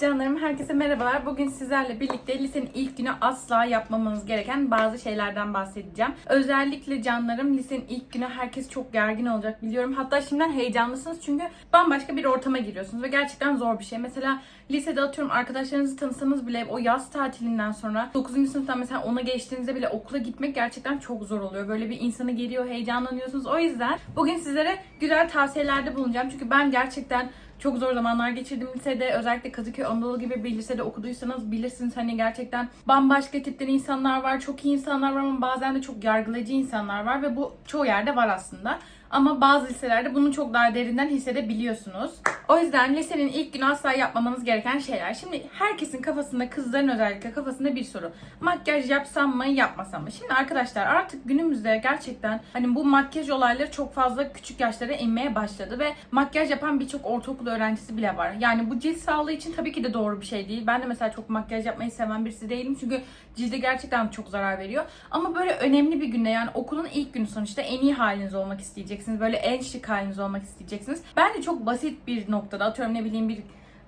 Canlarım herkese merhabalar. Bugün sizlerle birlikte lisenin ilk günü asla yapmamanız gereken bazı şeylerden bahsedeceğim. Özellikle canlarım lisenin ilk günü herkes çok gergin olacak biliyorum. Hatta şimdiden heyecanlısınız çünkü bambaşka bir ortama giriyorsunuz ve gerçekten zor bir şey. Mesela lisede atıyorum arkadaşlarınızı tanısanız bile o yaz tatilinden sonra 9. sınıftan mesela ona geçtiğinizde bile okula gitmek gerçekten çok zor oluyor. Böyle bir insanı geliyor, heyecanlanıyorsunuz. O yüzden bugün sizlere güzel tavsiyelerde bulunacağım. Çünkü ben gerçekten çok zor zamanlar geçirdim lisede. Özellikle Kadıköy Anadolu gibi bir lisede okuduysanız bilirsiniz hani gerçekten bambaşka tipten insanlar var. Çok iyi insanlar var ama bazen de çok yargılayıcı insanlar var ve bu çoğu yerde var aslında. Ama bazı liselerde bunu çok daha derinden hissedebiliyorsunuz. O yüzden lisenin ilk günü asla yapmamanız gereken şeyler. Şimdi herkesin kafasında, kızların özellikle kafasında bir soru. Makyaj yapsam mı, yapmasam mı? Şimdi arkadaşlar artık günümüzde gerçekten hani bu makyaj olayları çok fazla küçük yaşlara inmeye başladı ve makyaj yapan birçok ortaokul öğrencisi bile var. Yani bu cilt sağlığı için tabii ki de doğru bir şey değil. Ben de mesela çok makyaj yapmayı seven birisi değilim çünkü cilde gerçekten çok zarar veriyor. Ama böyle önemli bir günde yani okulun ilk günü sonuçta en iyi haliniz olmak isteyeceksiniz. Böyle en şık haliniz olmak isteyeceksiniz. Bence çok basit bir noktada atıyorum ne bileyim bir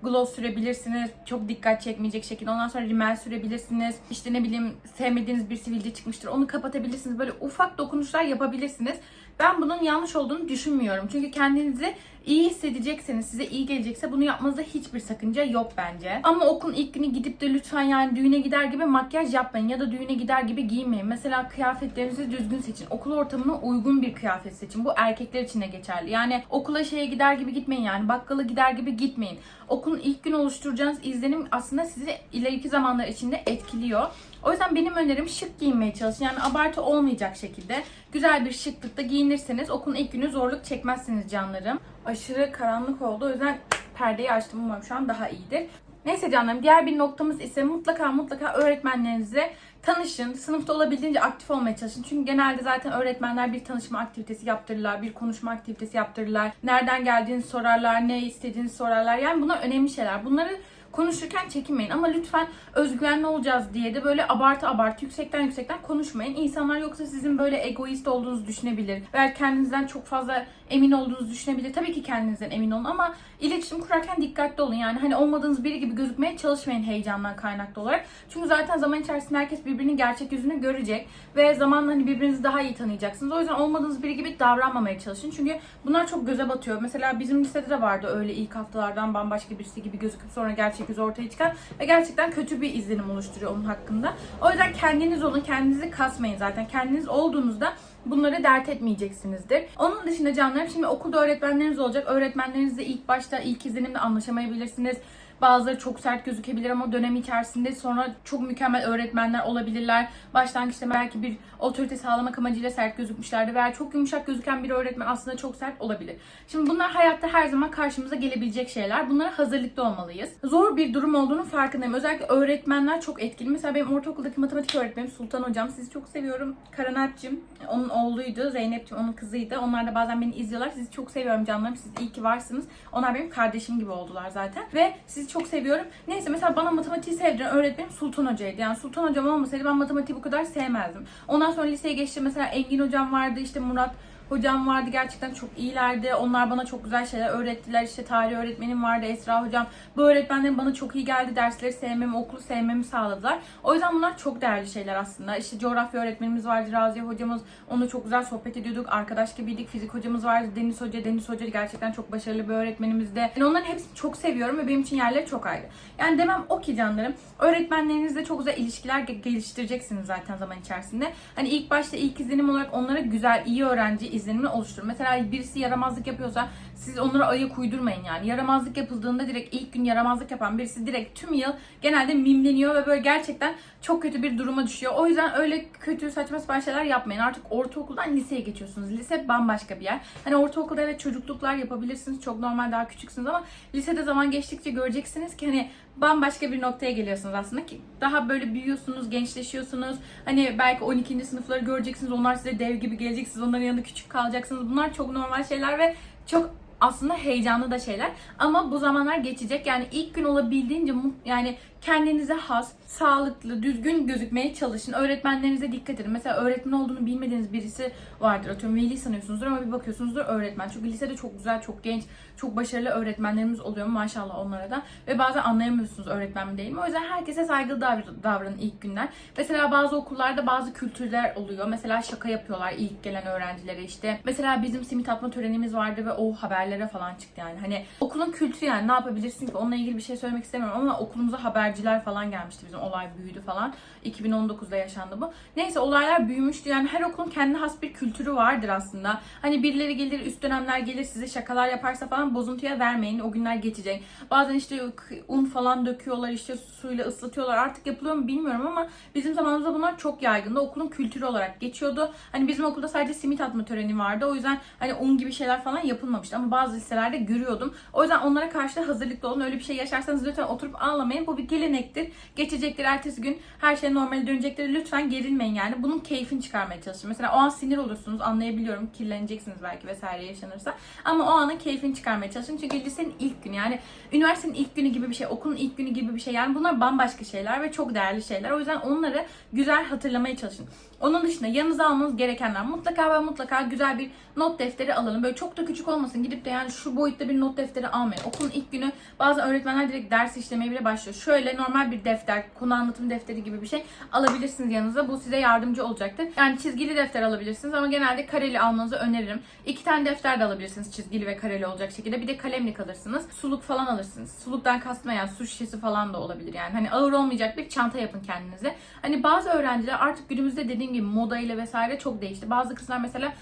gloss sürebilirsiniz. Çok dikkat çekmeyecek şekilde. Ondan sonra rimel sürebilirsiniz. İşte ne bileyim sevmediğiniz bir sivilce çıkmıştır. Onu kapatabilirsiniz. Böyle ufak dokunuşlar yapabilirsiniz. Ben bunun yanlış olduğunu düşünmüyorum. Çünkü kendinizi iyi hissedecekseniz, size iyi gelecekse bunu yapmanızda hiçbir sakınca yok bence. Ama okulun ilk günü gidip de lütfen yani düğüne gider gibi makyaj yapmayın ya da düğüne gider gibi giymeyin. Mesela kıyafetlerinizi düzgün seçin. Okul ortamına uygun bir kıyafet seçin. Bu erkekler için de geçerli. Yani okula şeye gider gibi gitmeyin yani bakkala gider gibi gitmeyin. Okulun ilk gün oluşturacağınız izlenim aslında sizi ileriki zamanlar içinde etkiliyor. O yüzden benim önerim şık giyinmeye çalışın. Yani abartı olmayacak şekilde güzel bir şıklıkta giyinirseniz okulun ilk günü zorluk çekmezsiniz canlarım. Aşırı karanlık oldu. O yüzden perdeyi açtım. Umarım şu an daha iyidir. Neyse canlarım diğer bir noktamız ise mutlaka mutlaka öğretmenlerinizle tanışın. Sınıfta olabildiğince aktif olmaya çalışın. Çünkü genelde zaten öğretmenler bir tanışma aktivitesi yaptırırlar, bir konuşma aktivitesi yaptırırlar. Nereden geldiğini sorarlar, ne istediğini sorarlar. Yani bunlar önemli şeyler. Bunları konuşurken çekinmeyin ama lütfen özgüvenli olacağız diye de böyle abartı abartı yüksekten yüksekten konuşmayın. İnsanlar yoksa sizin böyle egoist olduğunuzu düşünebilir veya kendinizden çok fazla emin olduğunuzu düşünebilir. Tabii ki kendinizden emin olun ama iletişim kurarken dikkatli olun. Yani hani olmadığınız biri gibi gözükmeye çalışmayın heyecandan kaynaklı olarak. Çünkü zaten zaman içerisinde herkes birbirinin gerçek yüzünü görecek ve zamanla hani birbirinizi daha iyi tanıyacaksınız. O yüzden olmadığınız biri gibi davranmamaya çalışın. Çünkü bunlar çok göze batıyor. Mesela bizim lisede de vardı öyle ilk haftalardan bambaşka birisi gibi gözüküp sonra gerçek yüzü ortaya çıkan ve gerçekten kötü bir izlenim oluşturuyor onun hakkında. O yüzden kendiniz olun, kendinizi kasmayın zaten. Kendiniz olduğunuzda bunları dert etmeyeceksinizdir. Onun dışında canlarım şimdi okulda öğretmenleriniz olacak. Öğretmenlerinizle ilk başta ilk izlenimde anlaşamayabilirsiniz. Bazıları çok sert gözükebilir ama dönem içerisinde sonra çok mükemmel öğretmenler olabilirler. Başlangıçta belki bir otorite sağlamak amacıyla sert gözükmüşlerdi veya çok yumuşak gözüken bir öğretmen aslında çok sert olabilir. Şimdi bunlar hayatta her zaman karşımıza gelebilecek şeyler. Bunlara hazırlıklı olmalıyız. Zor bir durum olduğunu farkındayım. Özellikle öğretmenler çok etkili. Mesela benim ortaokuldaki matematik öğretmenim Sultan Hocam. Sizi çok seviyorum. Karanat'cığım. Onun oğluydu. Zeynep'ciğim onun kızıydı. Onlar da bazen beni izliyorlar. Sizi çok seviyorum canlarım. Siz iyi ki varsınız. Onlar benim kardeşim gibi oldular zaten. Ve sizi çok seviyorum. Neyse mesela bana matematiği sevdiren öğretmenim Sultan Hoca'ydı. Yani Sultan Hocam olmasaydı ben matematiği bu kadar sevmezdim. Ondan sonra liseye geçtim. Mesela Engin Hocam vardı. işte Murat hocam vardı gerçekten çok iyilerdi. Onlar bana çok güzel şeyler öğrettiler. İşte tarih öğretmenim vardı Esra hocam. Bu öğretmenlerim bana çok iyi geldi. Dersleri sevmemi, okulu sevmemi sağladılar. O yüzden bunlar çok değerli şeyler aslında. İşte coğrafya öğretmenimiz vardı Raziye hocamız. Onunla çok güzel sohbet ediyorduk. Arkadaş gibiydik. Fizik hocamız vardı Deniz Hoca. Deniz Hoca gerçekten çok başarılı bir öğretmenimizdi. Yani onların hepsini çok seviyorum ve benim için yerleri çok ayrı. Yani demem o ki canlarım. Öğretmenlerinizle çok güzel ilişkiler ge- geliştireceksiniz zaten zaman içerisinde. Hani ilk başta ilk izlenim olarak onlara güzel, iyi öğrenci izlenimi oluşturun. Mesela birisi yaramazlık yapıyorsa siz onlara ayak uydurmayın yani. Yaramazlık yapıldığında direkt ilk gün yaramazlık yapan birisi direkt tüm yıl genelde mimleniyor ve böyle gerçekten çok kötü bir duruma düşüyor. O yüzden öyle kötü saçma sapan şeyler yapmayın. Artık ortaokuldan liseye geçiyorsunuz. Lise bambaşka bir yer. Hani ortaokulda evet çocukluklar yapabilirsiniz. Çok normal daha küçüksünüz ama lisede zaman geçtikçe göreceksiniz ki hani bambaşka bir noktaya geliyorsunuz aslında ki daha böyle büyüyorsunuz, gençleşiyorsunuz. Hani belki 12. sınıfları göreceksiniz. Onlar size dev gibi gelecek. Siz onların yanında küçük kalacaksınız. Bunlar çok normal şeyler ve çok aslında heyecanlı da şeyler. Ama bu zamanlar geçecek. Yani ilk gün olabildiğince yani kendinize has, sağlıklı, düzgün gözükmeye çalışın. Öğretmenlerinize dikkat edin. Mesela öğretmen olduğunu bilmediğiniz birisi vardır. Atıyorum veli sanıyorsunuzdur ama bir bakıyorsunuzdur öğretmen. Çünkü lisede çok güzel, çok genç, çok başarılı öğretmenlerimiz oluyor maşallah onlara da. Ve bazen anlayamıyorsunuz öğretmen mi değil mi? O yüzden herkese saygılı davr- davranın ilk günler. Mesela bazı okullarda bazı kültürler oluyor. Mesela şaka yapıyorlar ilk gelen öğrencilere işte. Mesela bizim simit atma törenimiz vardı ve o haberlere falan çıktı yani. Hani okulun kültürü yani ne yapabilirsin ki? Onunla ilgili bir şey söylemek istemiyorum ama okulumuza haberciler falan gelmişti bizim olay büyüdü falan. 2019'da yaşandı bu. Neyse olaylar büyümüştü yani her okulun kendine has bir kültürü vardır aslında. Hani birileri gelir üst dönemler gelir size şakalar yaparsa falan bozuntuya vermeyin. O günler geçecek. Bazen işte un falan döküyorlar işte suyla ıslatıyorlar. Artık yapılıyor mu bilmiyorum ama bizim zamanımızda bunlar çok yaygındı. Okulun kültürü olarak geçiyordu. Hani bizim okulda sadece simit atma töreni vardı. O yüzden hani un gibi şeyler falan yapılmamıştı. Ama bazı liselerde görüyordum. O yüzden onlara karşı da hazırlıklı olun. Öyle bir şey yaşarsanız lütfen oturup ağlamayın. Bu bir gelenektir. Geçecektir. Ertesi gün her şey normale dönecektir. Lütfen gerilmeyin yani. Bunun keyfini çıkarmaya çalışın. Mesela o an sinir olursunuz. Anlayabiliyorum. Kirleneceksiniz belki vesaire yaşanırsa. Ama o anın keyfini çıkarmaya çalışın. Çünkü lisenin ilk günü yani üniversitenin ilk günü gibi bir şey, okulun ilk günü gibi bir şey. Yani bunlar bambaşka şeyler ve çok değerli şeyler. O yüzden onları güzel hatırlamaya çalışın. Onun dışında yanınıza almanız gerekenler mutlaka ve mutlaka güzel bir not defteri alalım. Böyle çok da küçük olmasın. Gidip de yani şu boyutta bir not defteri almayın. Okulun ilk günü bazı öğretmenler direkt ders işlemeye bile başlıyor. Şöyle normal bir defter, konu anlatım defteri gibi bir şey alabilirsiniz yanınıza. Bu size yardımcı olacaktır. Yani çizgili defter alabilirsiniz ama genelde kareli almanızı öneririm. İki tane defter de alabilirsiniz çizgili ve kareli olacak şekilde. Bir de kalemlik alırsınız. Suluk falan alırsınız. Suluktan kastım yani su şişesi falan da olabilir yani. Hani ağır olmayacak bir çanta yapın kendinize. Hani bazı öğrenciler artık günümüzde dediğim gibi moda ile vesaire çok değişti. Bazı kızlar mesela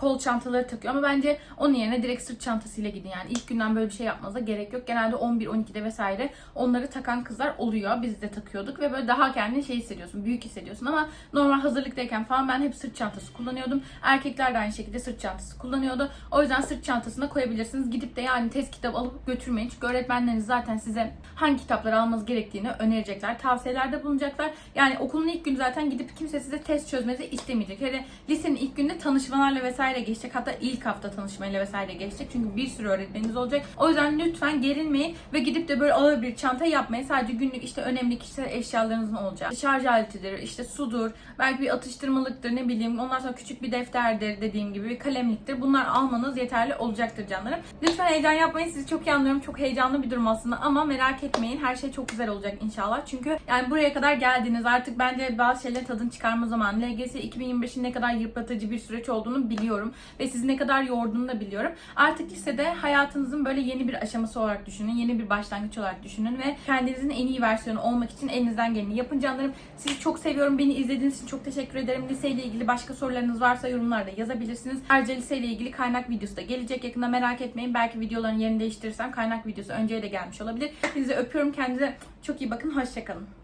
kol çantaları takıyor ama bence onun yerine direkt sırt çantasıyla gidin yani ilk günden böyle bir şey yapmanıza gerek yok. Genelde 11-12'de vesaire onları takan kızlar oluyor. Biz de takıyorduk ve böyle daha kendini şey hissediyorsun, büyük hissediyorsun ama normal hazırlıktayken falan ben hep sırt çantası kullanıyordum. Erkekler de aynı şekilde sırt çantası kullanıyordu. O yüzden sırt çantasına koyabilirsiniz. Gidip de yani test kitabı alıp götürmeyin. Çünkü öğretmenleriniz zaten size hangi kitapları almanız gerektiğini önerecekler. Tavsiyelerde bulunacaklar. Yani okulun ilk günü zaten gidip kimse size test çözmenizi istemeyecek. Hele lisenin ilk günde tanışmalarla vesaire geçecek. Hatta ilk hafta tanışmayla vesaire geçecek. Çünkü bir sürü öğretmeniniz olacak. O yüzden lütfen gerilmeyin ve gidip de böyle ağır bir çanta yapmayın. Sadece günlük işte önemli kişisel eşyalarınızın olacak. Şarj aletidir, işte sudur, belki bir atıştırmalıktır ne bileyim. Ondan sonra küçük bir defterdir dediğim gibi bir kalemliktir. Bunlar almanız yeterli olacaktır canlarım. Lütfen heyecan yapmayın. Sizi çok iyi anlıyorum. Çok heyecanlı bir durum aslında ama merak etmeyin. Her şey çok güzel olacak inşallah. Çünkü yani buraya kadar geldiniz. Artık bence bazı şeylerin tadını çıkarma zamanı. LGS 2025'in ne kadar yıpratıcı bir süreç olduğunu biliyorum ve sizi ne kadar yorduğunu da biliyorum. Artık lisede hayatınızın böyle yeni bir aşaması olarak düşünün. Yeni bir başlangıç olarak düşünün ve kendinizin en iyi versiyonu olmak için elinizden geleni yapın canlarım. Sizi çok seviyorum. Beni izlediğiniz için çok teşekkür ederim. Liseyle ilgili başka sorularınız varsa yorumlarda yazabilirsiniz. Ayrıca liseyle ilgili kaynak videosu da gelecek yakında merak etmeyin. Belki videoların yerini değiştirirsem kaynak videosu önceye de gelmiş olabilir. Hepinizi öpüyorum. Kendinize çok iyi bakın. Hoşçakalın.